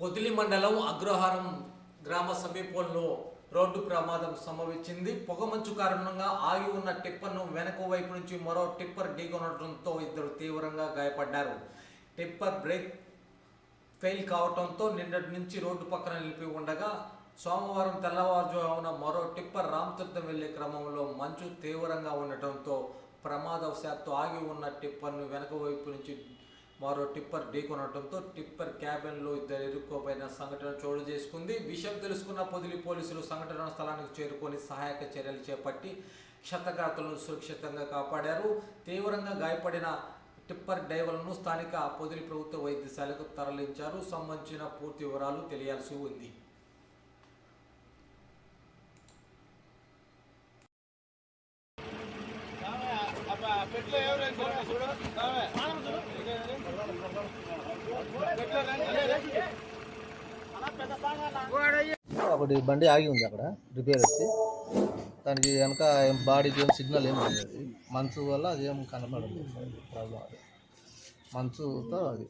పొదిలి మండలం అగ్రహారం గ్రామ సమీపంలో రోడ్డు ప్రమాదం సంభవించింది. పొగమంచు కారణంగా ఆగి ఉన్న టిప్పర్ను వెనక వైపు నుంచి మరో టిప్పర్ ఢీకొనడంతో ఇద్దరు తీవ్రంగా గాయపడ్డారు. టిప్పర్ బ్రేక్ ఫెయిల్ కావడంతో నిన్నటి నుంచి రోడ్డు పక్కన నిలిపి ఉండగా సోమవారం తెల్లవారుజామున మరో టిప్పర్ రామతీర్థం వెళ్ళే క్రమంలో మంచు తీవ్రంగా ఉండటంతో ప్రమాదవశాత్తు ఆగి ఉన్న టిప్పర్ను వెనక వైపు నుంచి మరో టిప్పర్ ఢీకొనడంతో టిప్పర్ క్యాబిన్లో ఇద్దరు ఇరుక్కోపోయిన సంఘటన చోటు చేసుకుంది. విషయం తెలుసుకున్న పొదిలి పోలీసులు సంఘటన స్థలానికి చేరుకొని సహాయక చర్యలు చేపట్టి క్షతగాతులను సురక్షితంగా కాపాడారు. తీవ్రంగా గాయపడిన టిప్పర్ డ్రైవర్లను స్థానిక పొదిలి ప్రభుత్వ వైద్యశాలకు తరలించారు. సంబంధించిన పూర్తి వివరాలు తెలియాల్సి ఉంది. పెట్లో ఎవరైనా చూడు ఒకటి బండి ఆగి ఉంది అక్కడ రిపేర్ వచ్చి. దానికి వెనక ఏం బాడీకి ఏం సిగ్నల్ ఏం లేదు మంచు వల్ల అది ఏం కనపడదు ప్రాబ్లం అది. మంచుతో అది.